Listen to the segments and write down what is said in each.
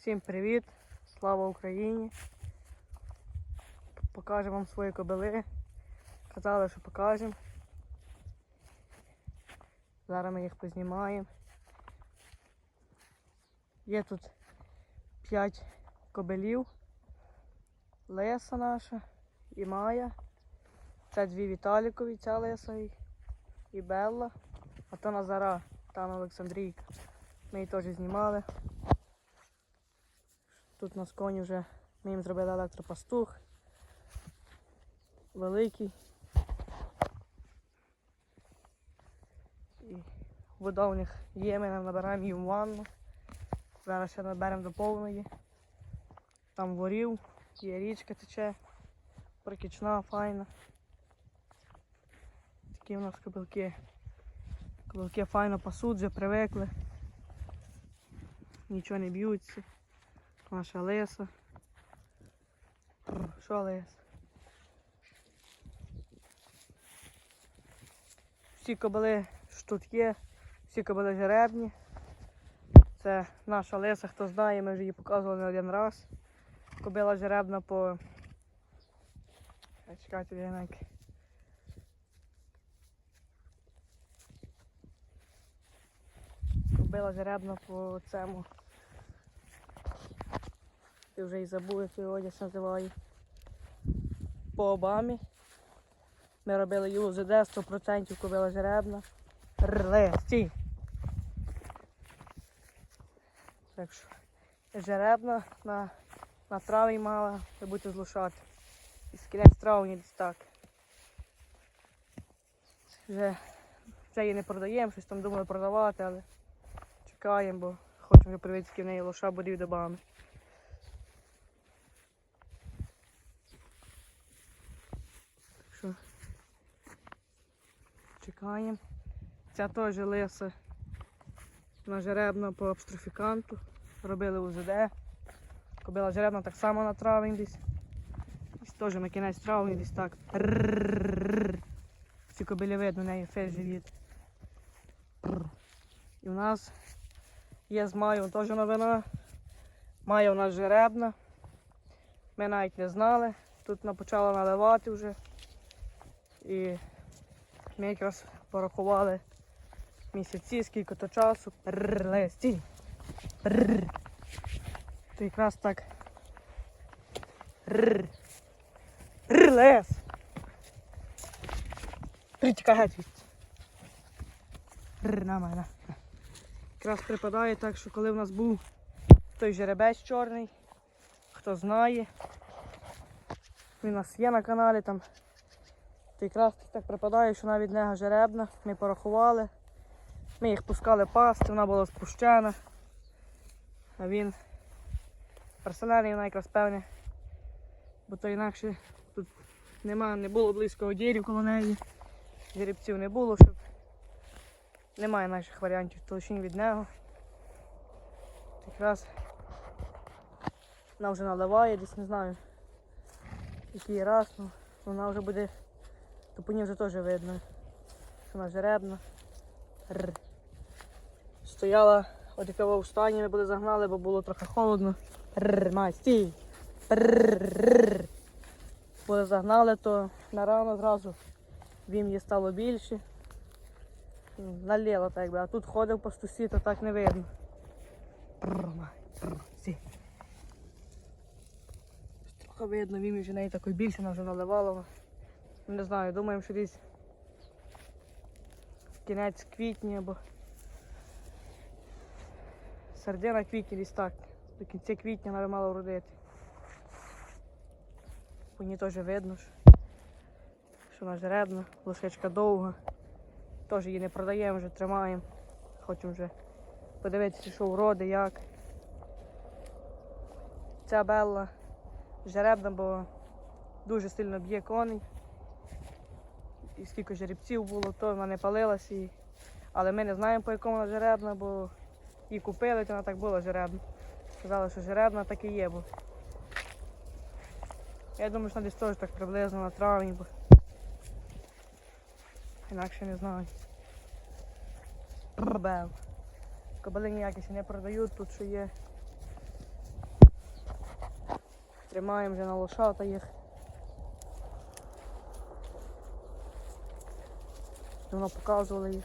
Всім привіт! Слава Україні! Покажемо вам свої кобили. Казали, що покажемо. Зараз ми їх познімаємо. Є тут 5 кобилів. Леса наша і Майя. Це дві Віталікові, ця Леса і Белла. А то Назара, там Олександрійка. Ми її теж знімали. Тут у нас коні вже ми їм зробили електропастух. Великий. І вода у них є, ми набираємо їм ванну. Зараз ще наберемо до повної. Там ворів, є річка тече, прокічна, файна. Такі у нас кобилки. Кобилки файно пасуть, вже привикли. Нічого не б'ються. Наша. Прр, Що леса? Всі кобили, що тут є, всі кобили жеребні. Це наша леса, хто знає, ми вже її показували не один раз. Кобила жеребна по. А, Чекайте, Янек. Кобила жеребна по цьому. Ти вже і забув, як його одяг називає. По Обамі. Ми робили ЮЗД 100% кобила жеребна. Рле, стій. Так що жеребна на, на траві мала, будете злушати. І з кінець травня десь так. Вже, вже її не продаємо, щось там думали продавати, але чекаємо, бо хочемо вже привезти в неї лоша борів добами. Чекаємо. Ця теж лиса на жеребна по обстрофіканту. Робили УЗД. Кобила жеребна так само на травень десь. Теж на кінець травня десь так. Ці кобилі видно, у неї фейс живіт. І у нас є з Маю теж новина. Майя у нас жеребна. Ми навіть не знали. Тут почала наливати вже. І ми якраз порахували місяці, скільки то часу. Рррр. То якраз так. Лес. Притікай геть на мене. Якраз припадає так, що коли в нас був той жеребець чорний, хто знає, він у нас є на каналі там. То якраз так припадає, що навіть нега жеребна, ми порахували. Ми їх пускали пасти, вона була спущена. А він персональний вона якраз певне, бо то інакше тут нема, не було близько одірів коло неї. Жеребців не було, щоб немає наших варіантів толщин від нього. Якраз вона вже наливає, десь не знаю, який раз, ну, вона вже буде, то по ній вже теж видно, що вона жеребна. Рр. Стояла якого в стані ми були загнали, бо було трохи холодно. Рр, май, стій. Коли загнали, то на рано зразу вім'ї стало більше. Ну, Наліло так би, а тут ходив по стусі, то так не видно. Трохи видно, вім'ї вже неї такої більше, вона вже наливала. Не знаю, думаємо, що десь кінець квітня або середина квітня десь так. До кінця квітня вона мала вродити. По ній теж видно, що, вона жеребна, лошечка довга. Теж її не продаємо, вже тримаємо. Хочемо вже подивитися, що вроди, як. Ця Белла жеребна, бо дуже сильно б'є коней і скільки жеребців було, то вона не палилась. І... Але ми не знаємо, по якому вона жеребна, бо її купили, то вона так була жеребна. Сказали, що жеребна так і є. Бо... Я думаю, що вона десь теж так приблизно на травні, бо інакше не знаю. Бел. Кобили ніякі не продають, тут що є Тримаємо вже на лошата їх. Воно показували їх.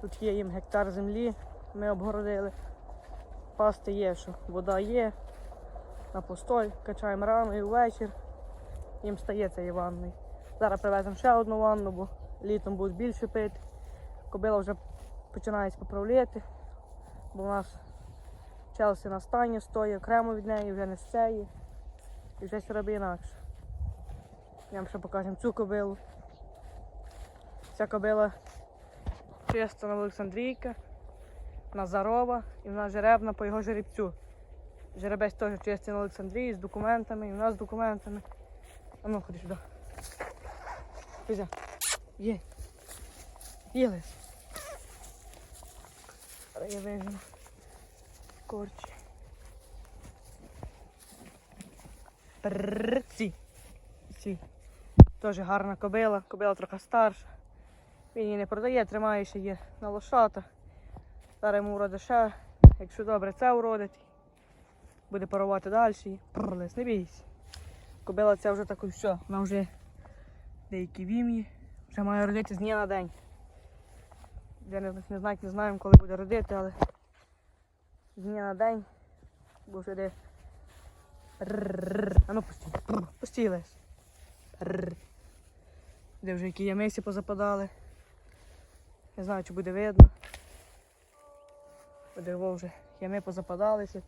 Тут є їм гектар землі, ми обгородили. Пасти є, що вода є. На постой, качаємо рано і ввечір. Їм стає цей ванний. Зараз привеземо ще одну ванну, бо літом будуть більше пити. Кобила вже починає поправляти, бо у нас Челсі на стані стоїть, окремо від неї, вже не з цієї. І все робить інакше. Я вам ще покажемо цю кобилу. Ця кобила чиста на Олександрійка, Назарова і вона жеребна по його жеребцю. Жеребець теж чистий на Олександрії з документами, і в нас з документами. А ну ходи сюди. Кузя. Є. Зараз я вижу. Корчі. Прррр, Ці. Теж гарна кобила, кобила трохи старша. Він її не продає, тримає ще є на лошата. Зараз йому уродить ще, якщо добре це уродить, буде парувати далі. Пррлес, не бійся. Кобила ця вже такий що, вона вже деякі вім'ї, вже має родити з дня на день. Я не, не знаю, не знаємо, коли буде родити, але з дня на день, бо вже де. Рррррр. А ну пусті. Прр. Де вже які ямисі позападали. Не знаю, чи буде видно. Буде во вже ями позападалися.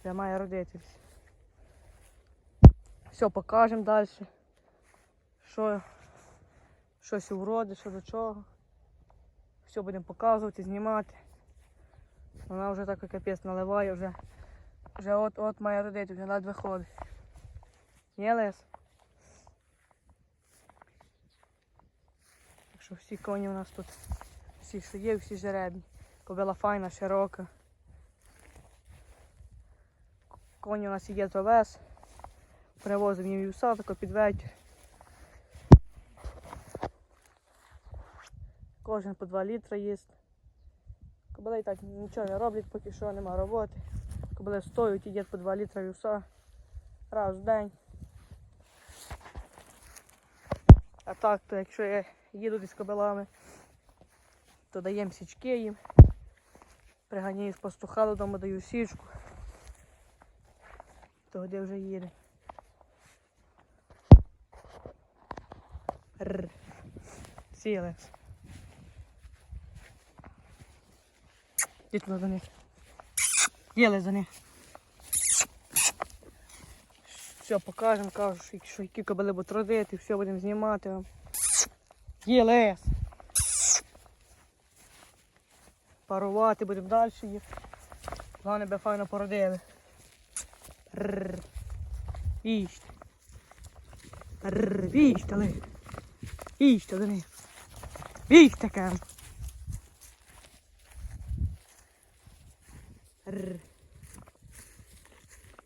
Вже має родитись. Все, покажемо далі. Що щось уродить, що до чого. Все будемо показувати, знімати. Вона вже так капець наливає, вже, вже от-от має родити, вже ледве ходить. Є лес? Що всі коні у нас тут, всі, що є, всі жеребні. Кобила файна, широка. Коні у нас є то вес. Привозимо їм вівса, тако під вечір. Кожен по 2 літри їсть. Кобили так нічого не роблять, поки що нема роботи. Кобили стоять, їдять по 2 літри вівса раз в день. А так, то якщо я їду десь з кобилами, то даємо січки їм. Приганяю з пастуха додому, даю січку. То де вже їде. Сіли. Йди туди за них. Їли за них. Все, покажемо, кажу, що які кобили будуть родити, все будемо знімати. Є лес. Парувати будемо далі їх. Головне би файно породили. Рррр. Їжте. Рррр. Їжте, ли. Їжте до них. Кам.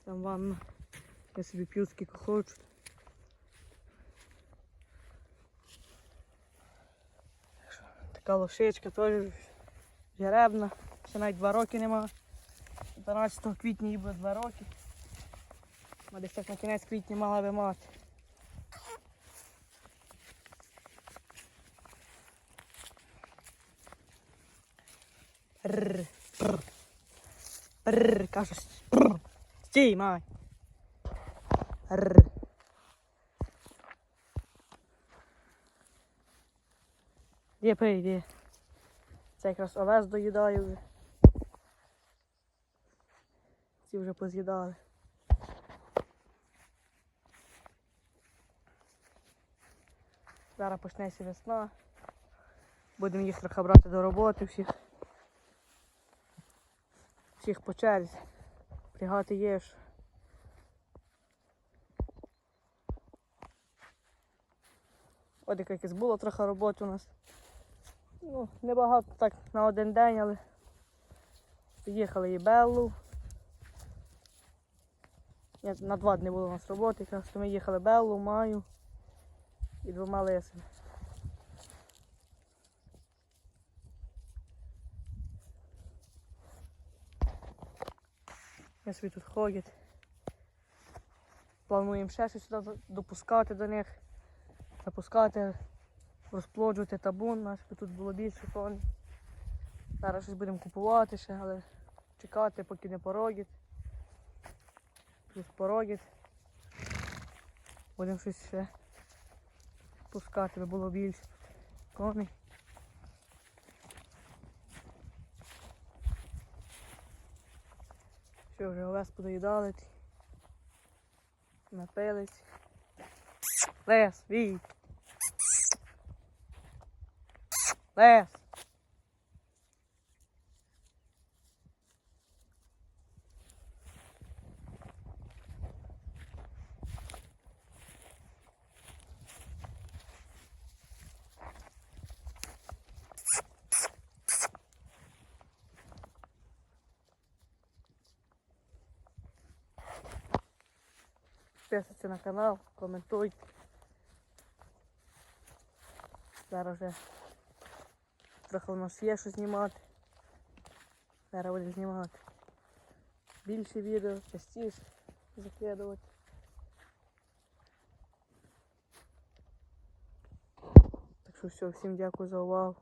Там ванна. Я собі п'ю скільки хочу. Так що, Така лошичка теж жеребна. Ще навіть два роки нема. 12 квітня їй буде два роки. А десь так на кінець квітня мала би мати. Рррр. Прр. Прр, кажу. Прр. Стій, май. Рррр. Де пий, де? Це якраз овес доїдає вже. Ці вже поз'їдали. Зараз почнеться весна. Будемо їх трохи брати до роботи всіх. Всіх по черзі. Пригати є ж. От якесь було трохи роботи у нас. Ну, небагато так на один день, але під'їхали і Беллу. Ні, на два дні було у нас роботи, якраз то ми їхали Беллу, Маю і двома лисами. Вони собі тут ходять. Плануємо ще щось сюди допускати до них, запускати, розплоджувати табун наш, бо тут було більше коней. Зараз щось будемо купувати ще, але чекати, поки не породять. Плюс породять. Будемо щось ще пускати, аби було більше коней. Що вже овес подоїдали, напились. Лес, вій. Лес. Підписуйтесь на канал, коментуйте. Зараз вже трохи у нас є що знімати. Зараз будемо знімати. Більше відео, частіше закидувати. Так що все, всім дякую за увагу.